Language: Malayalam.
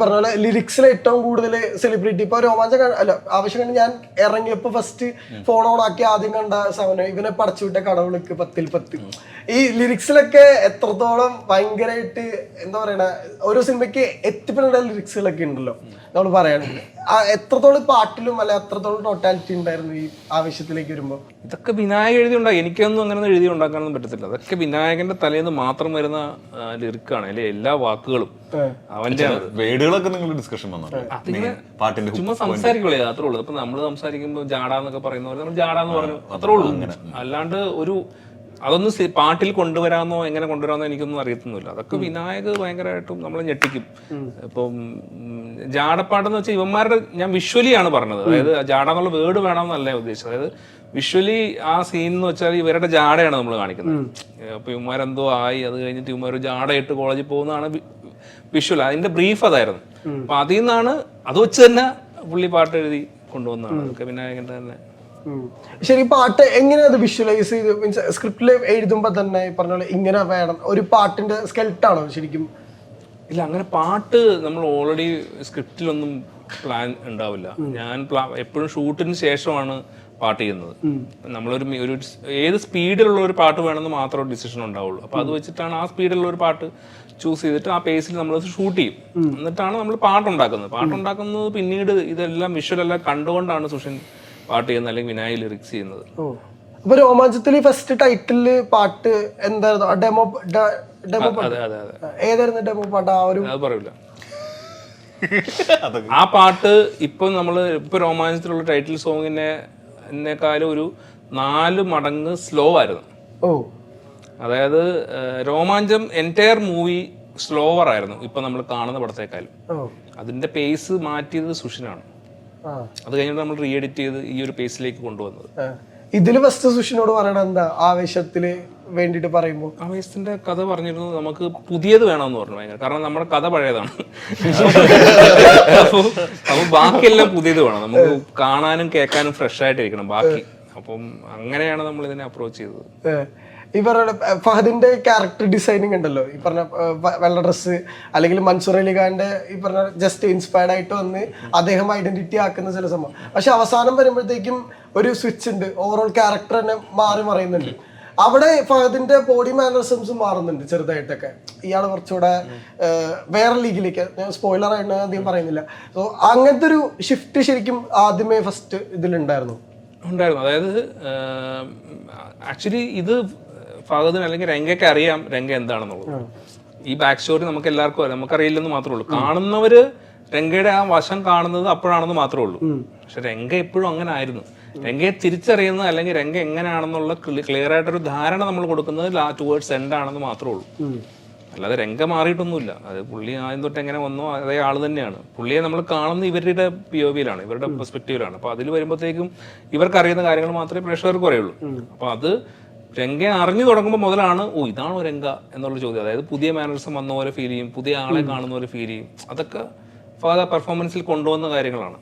പറഞ്ഞ പോലെ ലിറിക്സിൽ ഏറ്റവും കൂടുതൽ സെലിബ്രിറ്റി ഇപ്പൊ രോമാഞ്ചം അല്ല ആവശ്യം കണ്ട് ഞാൻ ഇറങ്ങിയപ്പോ ഫസ്റ്റ് ഫോൺ ഓൺ ആക്കി ആദ്യം കണ്ട സമയം ഇവനെ പടച്ചുവിട്ട കടവിളക്ക് പത്തിൽ പത്ത്. ഈ ലിറിക്സിലൊക്കെ എത്രത്തോളം ഭയങ്കരമായിട്ട് എന്താ പറയണ ഓരോ സിനിമയ്ക്ക് എത്തിപ്പെടേണ്ട ലിറിക്സുകളൊക്കെ ഉണ്ടല്ലോ നമ്മൾ പറയുകയാണെങ്കിൽ എത്രത്തോളം പാട്ടിലും അല്ല എത്രത്തോളം ടോട്ടാലിറ്റി ഉണ്ടായിരുന്നു ഈ ആവശ്യത്തിലേക്ക് വരുമ്പോ? ഇതൊക്കെ വിനായക എഴുതി ഉണ്ടാക്കി എനിക്കൊന്നും അങ്ങനെ എഴുതി ഉണ്ടാക്കാനൊന്നും പറ്റത്തില്ല. അതൊക്കെ വിനായകന്റെ തലേന്ന് മാത്രം വരുന്ന ലിറിക്കാണ് അല്ലെ എല്ലാ വാക്കുകളും. അവന്റെ വേടുകളൊക്കെ നിങ്ങൾ ഡിസ്കഷൻ വന്നു. പാട്ടിന്റെ ചുമ്മാ സംസാരിക്കുള്ളൂ അത്രേ ഉള്ളൂ. അപ്പൊ നമ്മൾ സംസാരിക്കുമ്പോൾ ജാടാന്നൊക്കെ പറയുന്ന പോലെ നമ്മൾ ജാടാന്ന് പറഞ്ഞു. അത്രേ ഉള്ളൂ. അല്ലാണ്ട് ഒരു അതൊന്നും പാട്ടിൽ കൊണ്ടുവരാമെന്നോ എങ്ങനെ കൊണ്ടുവരാമെന്നോ എനിക്കൊന്നും അറിയത്തൊന്നുമില്ല. അതൊക്കെ വിനായക് ഭയങ്കരമായിട്ടും നമ്മളെ ഞെട്ടിക്കും. ഇപ്പം ജാടപ്പാട്ടെന്ന് വെച്ചാൽ ഇവന്മാരുടെ ഞാൻ വിഷ്വലി ആണ് പറഞ്ഞത് അതായത് ജാട എന്നുള്ള വേർഡ് വേണമെന്നല്ല ഉദ്ദേശിച്ചത്. അതായത് വിഷ്വലി ആ സീൻ എന്ന് വെച്ചാൽ ഇവരുടെ ജാടയാണ് നമ്മൾ കാണിക്കുന്നത്. അപ്പൊ ഇവന്മാരെന്തോ ആയി അത് കഴിഞ്ഞിട്ട് ഇവന്മാർ ജാടയിട്ട് കോളേജിൽ പോകുന്നതാണ് വിഷ്വൽ അതിന്റെ ബ്രീഫ് അതായിരുന്നു. അപ്പൊ അതിൽ നിന്നാണ് അത് വെച്ച് തന്നെ പുള്ളി പാട്ട് എഴുതി കൊണ്ടുവന്നതാണ്. അതൊക്കെ വിനായകന്റെ തന്നെ. ശരി പാട്ട് എങ്ങനെ അത് വിഷ്വലൈസ് ചെയ്ത്? മീൻസ് സ്ക്രിപ്റ്റിൽ എഴുതുമ്പോ തന്നെ പറഞ്ഞ പോലെ ഇങ്ങനെ വേണം. ഒരു പാട്ടിന്റെ സ്കെൽട്ടാണോ ശരിക്കും? ഇല്ല അങ്ങനെ പാട്ട് നമ്മൾ ഓൾറെഡി സ്ക്രിപ്റ്റിലൊന്നും പ്ലാൻ ഉണ്ടാവില്ല. ഞാൻ എപ്പോഴും ഷൂട്ടിന് ശേഷമാണ് പാട്ട് ചെയ്യുന്നത്. നമ്മളൊരു ഒരു ഏത് സ്പീഡിലുള്ള ഒരു പാട്ട് വേണമെന്ന് മാത്രമേ ഡിസിഷൻ ഉണ്ടാവുള്ളൂ. അപ്പൊ അത് വെച്ചിട്ടാണ് ആ സ്പീഡിലുള്ള ഒരു പാട്ട് ചൂസ് ചെയ്തിട്ട് ആ പേസിൽ നമ്മൾ ഷൂട്ട് ചെയ്യും. എന്നിട്ടാണ് നമ്മൾ പാട്ടുണ്ടാക്കുന്നത്. പാട്ടുണ്ടാക്കുന്നത് പിന്നീട് ഇതെല്ലാം വിഷ്വൽ എല്ലാം കണ്ടുകൊണ്ടാണ് സുഷിൻ പാട്ട് ചെയ്യുന്നത് അല്ലെങ്കിൽ വിനായി ലിറിക്സ് ചെയ്യുന്നത്. അപ്പൊ രോമാഞ്ചത്തിൽ ഫസ്റ്റ് ടൈറ്റിൽ പാട്ട് എന്തായിരുന്നു ഡെമോ ഡെമോ അതെ അതെ അതെ. ഏതായിരുന്നു ഡെമോ പാട്ട്? ആ ഒരു അത് പറയൂല. ആ പാട്ട് ഇപ്പൊ നമ്മൾ ഇപ്പൊ രോമാഞ്ചത്തിലുള്ള ടൈറ്റിൽ സോങ്ങിനെ എന്നെക്കാളും ഒരു നാല് മടങ്ങ് സ്ലോ ആയിരുന്നു. ഓ. അതായത് രോമാഞ്ചം എന്റയർ മൂവി സ്ലോവർ ആയിരുന്നു ഇപ്പൊ നമ്മൾ കാണുന്ന പടത്തേക്കാളും. അതിന്റെ പേസ് മാറ്റിയത് സുഷിനാണ്. അത് കഴിഞ്ഞിട്ട് നമ്മൾ റീ എഡിറ്റ് ചെയ്ത് ഈ ഒരു പേസിലേക്ക് കൊണ്ടുവന്നത്. ഇതിൽ ഇതിൽ ഫസ്റ്റ് സുഷിനോട് പറയണത് എന്താ? ആവേശത്തിൽ വേണ്ടിട്ട് പറയുമ്പോൾ അമേസിന്റെ കഥ പറഞ്ഞിരുന്നു നമുക്ക് പുതിയത് വേണമെന്ന് പറഞ്ഞു ഭയങ്കര. കാരണം നമ്മുടെ കഥ പഴയതാണ്. അപ്പൊ അപ്പൊ ബാക്കിയെല്ലാം പുതിയത് വേണം. നമുക്ക് കാണാനും കേൾക്കാനും ഫ്രഷ് ആയിട്ടിരിക്കണം ബാക്കി. അപ്പം അങ്ങനെയാണ് നമ്മൾ ഇതിനെ അപ്രോച്ച് ചെയ്തത്. ഈ പറഞ്ഞ ഫഹദിന്റെ ക്യാരക്ടർ ഡിസൈനിങ് ഉണ്ടല്ലോ. ഈ പറഞ്ഞ വെള്ള ഡ്രസ്സ് അല്ലെങ്കിൽ മൻസൂർ അലിഖാന്റെ ഈ പറഞ്ഞ ജസ്റ്റ് ഇൻസ്പയർഡ് ആയിട്ട് വന്ന് അദ്ദേഹം ഐഡന്റിറ്റി ആക്കുന്ന ചില സംഭവം. പക്ഷെ അവസാനം വരുമ്പോഴത്തേക്കും ഒരു സ്വിച്ച് ഉണ്ട്. ഓവറോൾ ക്യാരക്ടർ തന്നെ മാറി മറയുന്നുണ്ട്. അവിടെ ഫഹദിന്റെ ബോഡി മാനറിസംസ് മാറുന്നുണ്ട് ചെറുതായിട്ടൊക്കെ. ഇയാൾ കുറച്ചുകൂടെ വേറെ ലീഗിലേക്ക് ഞാൻ സ്പോയിലർ ആയിട്ട് അധികം പറയുന്നില്ല. സോ അങ്ങനത്തെ ഒരു ഷിഫ്റ്റ് ശരിക്കും ആദ്യമേ ഫസ്റ്റ് ഇതിലുണ്ടായിരുന്നു. ഉണ്ടായിരുന്നു. അതായത് ആക്ച്വലി ഇത് ഫഹദിന് അല്ലെങ്കിൽ രംഗയ്ക്ക് അറിയാം രംഗ എന്താണെന്നുള്ളത്. ഈ ബാക്ക് സ്റ്റോറി നമുക്ക് എല്ലാവർക്കും അറിയാം. നമുക്കറിയില്ലെന്ന് മാത്രമേ ഉള്ളൂ. കാണുന്നവര് രംഗയുടെ ആ വശം കാണുന്നത് അപ്പോഴാണെന്ന് മാത്രമേ ഉള്ളൂ. പക്ഷെ രംഗ എപ്പോഴും അങ്ങനെ ആയിരുന്നു. രംഗയെ തിരിച്ചറിയുന്നത് അല്ലെങ്കിൽ രംഗ എങ്ങനെയാണെന്നുള്ള ക്ലിയർ ആയിട്ടൊരു ധാരണ നമ്മൾ കൊടുക്കുന്നത് ടുവേർഡ്സ് എൻഡ് ആണെന്ന് മാത്രമേ ഉള്ളൂ. അല്ലാതെ രംഗം മാറിയിട്ടൊന്നുമില്ല. അത് പുള്ളി ആദ്യം തൊട്ട് എങ്ങനെ വന്നോ അതേ ആൾ തന്നെയാണ്. പുള്ളിയെ നമ്മൾ കാണുന്ന ഇവരുടെ പി ഒ വിയിലാണ് ഇവരുടെ പെർസ്പെക്റ്റീവിലാണ് അപ്പൊ അതിൽ വരുമ്പോഴത്തേക്കും ഇവർക്ക് അറിയുന്ന കാര്യങ്ങൾ മാത്രമേ പ്രേക്ഷകർക്ക് അറിയുള്ളൂ അപ്പൊ അത് രംഗ അറിഞ്ഞു തുടങ്ങുമ്പോൾ മുതലാണ് ഓ ഇതാണോ രംഗ എന്നുള്ള ചോദ്യം. അതായത് പുതിയ മാനേഴ്സും വന്ന പോലെ ഫീൽ ചെയ്യും പുതിയ ആളെ കാണുന്ന പോലെ ഫീൽ ചെയ്യും. അതൊക്കെ ഫാദർ പെർഫോമൻസിൽ കൊണ്ടുവന്ന കാര്യങ്ങളാണ്.